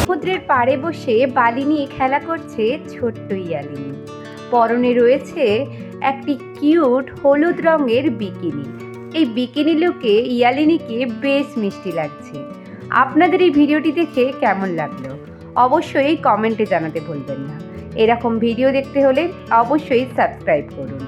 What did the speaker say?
সমুদ্রের পাড়ে বসে বালি নিয়ে খেলা করছে ছোট্ট ইয়ালিনি। পরনে রয়েছে একটি কিউট হলুদ রঙের বিকিনি। এই বিকিনি লোকে ইয়ালিনীকে বেশ মিষ্টি লাগছে। আপনাদের এই ভিডিওটি দেখে কেমন লাগল? অবশ্যই কমেন্টে জানাতে ভুলবেন না। এরকম ভিডিও দেখতে হলে অবশ্যই সাবস্ক্রাইব করুন।